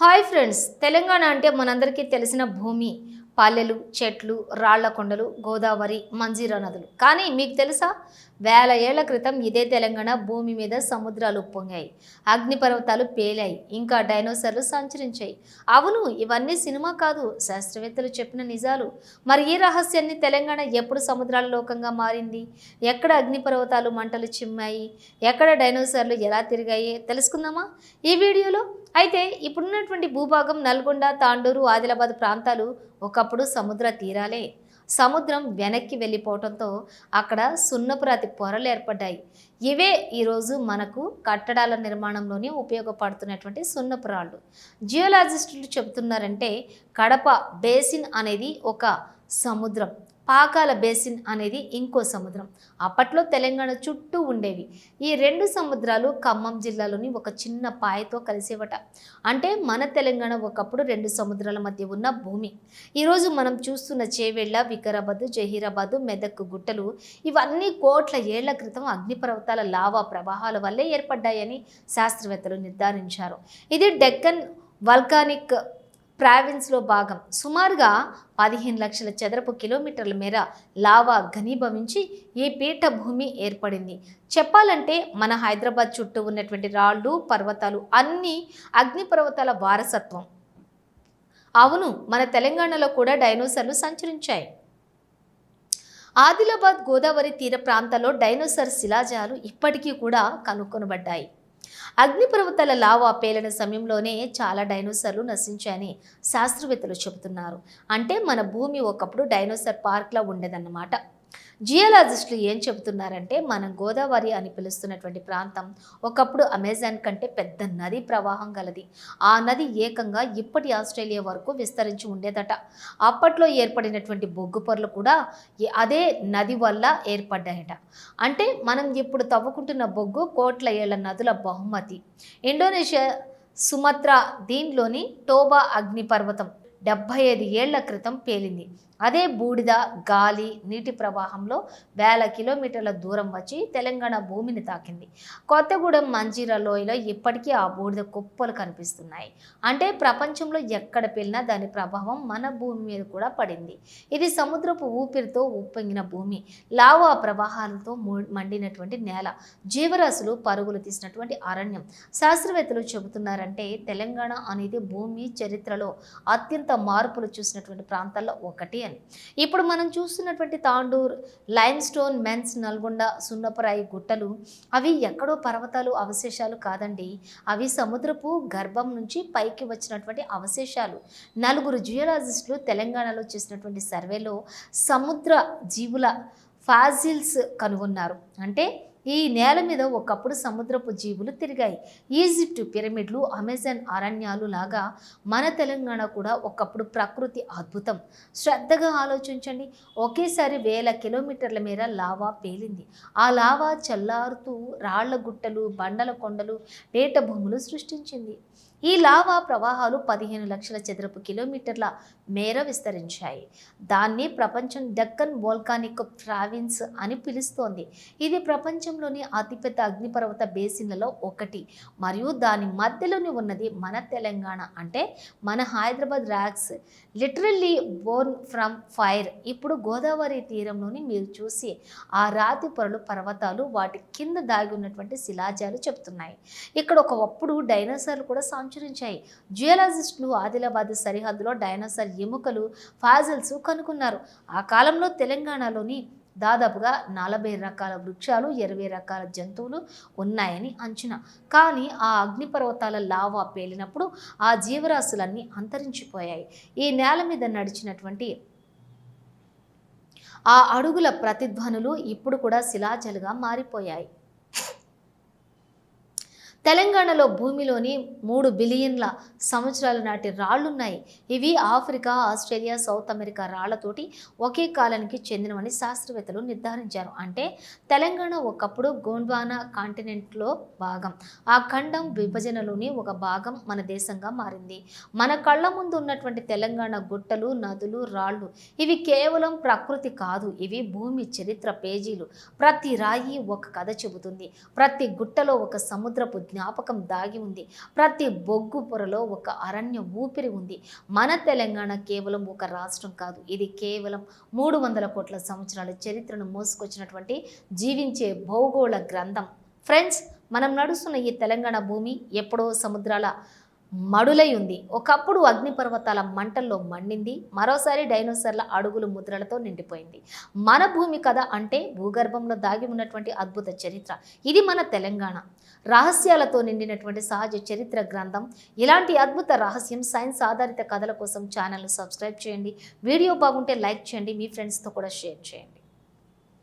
Hi friends Telangana అంటే మనందరికీ తెలిసిన భూమి. పల్లెలు చెట్లు రాళ్ళ కొండలు గోదావరి మంజీరా నదులు. కానీ మీకు తెలుసా? వేల ఏళ్ళ క్రితం ఇదే తెలంగాణ భూమి మీద సముద్రాలు ఉప్పొంగాయి. అగ్నిపర్వతాలు పేలాయి. ఇంకా డైనోసార్లు సంచరించాయి. అవును ఇవన్నీ సినిమా కాదు శాస్త్రవేత్తలు చెప్పిన నిజాలు. మరి ఈ రహస్యాన్ని తెలంగాణ ఎప్పుడు సముద్రాల లోకంగా మారింది? ఎక్కడ అగ్నిపర్వతాలు మంటలు చిమ్మాయి? ఎక్కడ డైనోసార్లు ఎలా తిరిగాయి? తెలుసుకుందామా? ఈ వీడియోలో అయితే ఇప్పుడున్నటువంటి భూభాగం నల్గొండ తాండూరు ఆదిలాబాద్ ప్రాంతాలు ఒకప్పుడు సముద్ర తీరాలే. సముద్రం వెనక్కి వెళ్ళిపోవడంతో అక్కడ సున్నపురాతి పొరలు ఏర్పడ్డాయి. ఇవే ఈరోజు మనకు కట్టడాల నిర్మాణంలోనే ఉపయోగపడుతున్నటువంటి సున్నపురాళ్ళు. జియోలాజిస్టులు చెబుతున్నారంటే కడప బేసిన్ అనేది ఒక సముద్రం. పాకాల బేసిన్ అనేది ఇంకో సముద్రం. అప్పట్లో తెలంగాణ చుట్టూ ఉండేవి. ఈ రెండు సముద్రాలు ఖమ్మం జిల్లాలోని ఒక చిన్న పాయతో కలిసేవట. అంటే మన తెలంగాణ ఒకప్పుడు రెండు సముద్రాల మధ్య ఉన్న భూమి. ఈరోజు మనం చూస్తున్న చేవెళ్ళ వికారాబాద్ జహీరాబాద్ మెదక్ గుట్టలు ఇవన్నీ కోట్ల ఏళ్ళ క్రితం అగ్నిపర్వతాల లావా ప్రవాహాల వల్లే ఏర్పడ్డాయని శాస్త్రవేత్తలు నిర్ధారించారు. ఇది డెక్కన్ వల్కానిక్ ప్రావిన్స్లో భాగం. సుమారుగా పదిహేను లక్షల చదరపు కిలోమీటర్ల మేర లావా ఘనీభవించి ఈ పీఠభూమి ఏర్పడింది. చెప్పాలంటే మన హైదరాబాద్ చుట్టూ ఉన్నటువంటి రాళ్ళు పర్వతాలు అన్నీ అగ్నిపర్వతాల వారసత్వం. అవును మన తెలంగాణలో కూడా డైనోసార్లు సంచరించాయి. ఆదిలాబాద్ గోదావరి తీర ప్రాంతాల్లో డైనోసార్ శిలాజాలు ఇప్పటికీ కూడా కనుక్కొనబడ్డాయి. అగ్నిపర్వతాల లావా పేలిన సమయంలోనే చాలా డైనోసార్లు నశించాయని శాస్త్రవేత్తలు చెబుతున్నారు. అంటే మన భూమి ఒకప్పుడు డైనోసార్ పార్క్లా ఉండేదన్నమాట. జియోలాజిస్టులు ఏం చెబుతున్నారంటే మనం గోదావరి అని పిలుస్తున్నటువంటి ప్రాంతం ఒకప్పుడు అమెజాన్ కంటే పెద్ద నది ప్రవాహం గలది. ఆ నది ఏకంగా ఇప్పటి ఆస్ట్రేలియా వరకు విస్తరించి ఉండేదట. అప్పట్లో ఏర్పడినటువంటి బొగ్గు పొరలు కూడా అదే నది వల్ల ఏర్పడ్డాయట. అంటే మనం ఇప్పుడు తవ్వుకుంటున్న బొగ్గు కోట్ల ఏళ్ళ నదుల బహుమతి. ఇండోనేషియా సుమత్రా దీనిలోని టోబా అగ్నిపర్వతం డెబ్భై ఐదు ఏళ్ళ క్రితం పేలింది. అదే బూడిద గాలి నీటి ప్రవాహంలో వేల కిలోమీటర్ల దూరం వచ్చి తెలంగాణ భూమిని తాకింది. కొత్తగూడెం మంజీరా లోయలో ఇప్పటికీ ఆ బూడిద కుప్పలు కనిపిస్తున్నాయి. అంటే ప్రపంచంలో ఎక్కడ పెళ్ళినా దాని ప్రభావం మన భూమి మీద కూడా పడింది. ఇది సముద్రపు ఊపిరితో ఉప్పొంగిన భూమి. లావా ప్రవాహాలతో మండినటువంటి నేల. జీవరాశులు పరుగులు తీసినటువంటి అరణ్యం. శాస్త్రవేత్తలు చెబుతున్నారంటే తెలంగాణ అనేది భూమి చరిత్రలో అత్యంత మార్పులు చూసినటువంటి ప్రాంతాల్లో ఒకటి అని ఇప్పుడు మనం చూస్తున్నటువంటి తాండూర్ లైన్ స్టోన్ మెన్స్ నల్గొండ సున్నపరాయి గుట్టలు అవి ఎక్కడో పర్వతాలు అవశేషాలు కాదండి. అవి సముద్రపు గర్భం నుంచి పైకి వచ్చినటువంటి అవశేషాలు. నలుగురు జియోలాజిస్టులు తెలంగాణలో చేసినటువంటి సర్వేలో సముద్ర జీవుల ఫాజిల్స్ కనుగొన్నారు. అంటే ఈ నేల మీద ఒకప్పుడు సముద్రపు జీవులు తిరిగాయి. ఈజిప్టు పిరమిడ్లు అమెజాన్ అరణ్యాలు లాగా మన తెలంగాణ కూడా ఒకప్పుడు ప్రకృతి అద్భుతం. శ్రద్ధగా ఆలోచించండి. ఒకేసారి వేల కిలోమీటర్ల మేర లావా పేలింది. ఆ లావా చల్లారుతూ రాళ్ళ గుట్టలు బండల కొండలు పేట భూములు సృష్టించింది. ఈ లావా ప్రవాహాలు పదిహేను లక్షల చదరపు కిలోమీటర్ల మేర విస్తరించాయి. దాన్ని ప్రపంచం డక్కన్ వోల్కానిక్ ప్రావిన్స్ అని పిలుస్తోంది. ఇది ప్రపంచంలోని అతిపెద్ద అగ్నిపర్వత బేసిన్లలో ఒకటి. మరియు దాని మధ్యలోనే ఉన్నది మన తెలంగాణ. అంటే మన Hyderabad rocks literally born from fire. ఇప్పుడు గోదావరి తీరంలోని మీరు చూసి ఆ రాతి పొరలు పర్వతాలు వాటి కింద దాగి ఉన్నటువంటి శిలాజాలు చెప్తున్నాయి. ఇక్కడ ఒకప్పుడు డైనోసార్లు కూడా సంచరించాయి. జియోలాజిస్టులు ఆదిలాబాద్ సరిహద్దులో డైనోసార్ ఎముకలు ఫాజిల్స్ కనుక్కున్నారు. ఆ కాలంలో తెలంగాణలోని దాదాపుగా నలభై రకాల వృక్షాలు ఇరవై రకాల జంతువులు ఉన్నాయని అంచనా. కానీ ఆ అగ్నిపర్వతాల లావా పేలినప్పుడు ఆ జీవరాశులన్నీ అంతరించిపోయాయి. ఈ నేల మీద నడిచినటువంటి ఆ అడుగుల ప్రతిధ్వనులు ఇప్పుడు కూడా శిలాజలుగా మారిపోయాయి. తెలంగాణలో భూమిలోని మూడు బిలియన్ల సంవత్సరాల నాటి రాళ్ళున్నాయి. ఇవి ఆఫ్రికా ఆస్ట్రేలియా సౌత్ అమెరికా రాళ్ళతోటి ఒకే కాలానికి చెందినవని శాస్త్రవేత్తలు నిర్ధారించారు. అంటే తెలంగాణ ఒకప్పుడు గోండ్వానా కాంటినెంట్లో భాగం. ఆ ఖండం విభజనలోని ఒక భాగం మన దేశంగా మారింది. మన కళ్ళ ముందు ఉన్నటువంటి తెలంగాణ గుట్టలు నదులు రాళ్ళు ఇవి కేవలం ప్రకృతి కాదు. ఇవి భూమి చరిత్ర పేజీలు. ప్రతి రాయి ఒక కథ చెబుతుంది. ప్రతి గుట్టలో ఒక సముద్రపు జ్ఞాపకం దాగి ఉంది. ప్రతి బొగ్గు పొరలో ఒక అరణ్య ఊపిరి ఉంది. మన తెలంగాణ కేవలం ఒక రాష్ట్రం కాదు. ఇది కేవలం మూడు వందల కోట్ల సంవత్సరాల చరిత్రను మోసుకొచ్చినటువంటి జీవించే భౌగోళ గ్రంథం. ఫ్రెండ్స్ మనం నడుస్తున్న ఈ తెలంగాణ భూమి ఎప్పుడో సముద్రాల మడులై ఉంది. ఒకప్పుడు అగ్నిపర్వతాల మంటల్లో మండింది. మరోసారి డైనోసర్ల అడుగులు ముద్రలతో నిండిపోయింది. మన భూమి కథ అంటే భూగర్భంలో దాగి ఉన్నటువంటి అద్భుత చరిత్ర. ఇది మన తెలంగాణ. రహస్యాలతో నిండినటువంటి సహజ చరిత్ర గ్రంథం. ఇలాంటి అద్భుత రహస్యం సైన్స్ ఆధారిత కథల కోసం ఛానల్ను సబ్స్క్రైబ్ చేయండి. వీడియో బాగుంటే లైక్ చేయండి. మీ ఫ్రెండ్స్తో కూడా షేర్ చేయండి.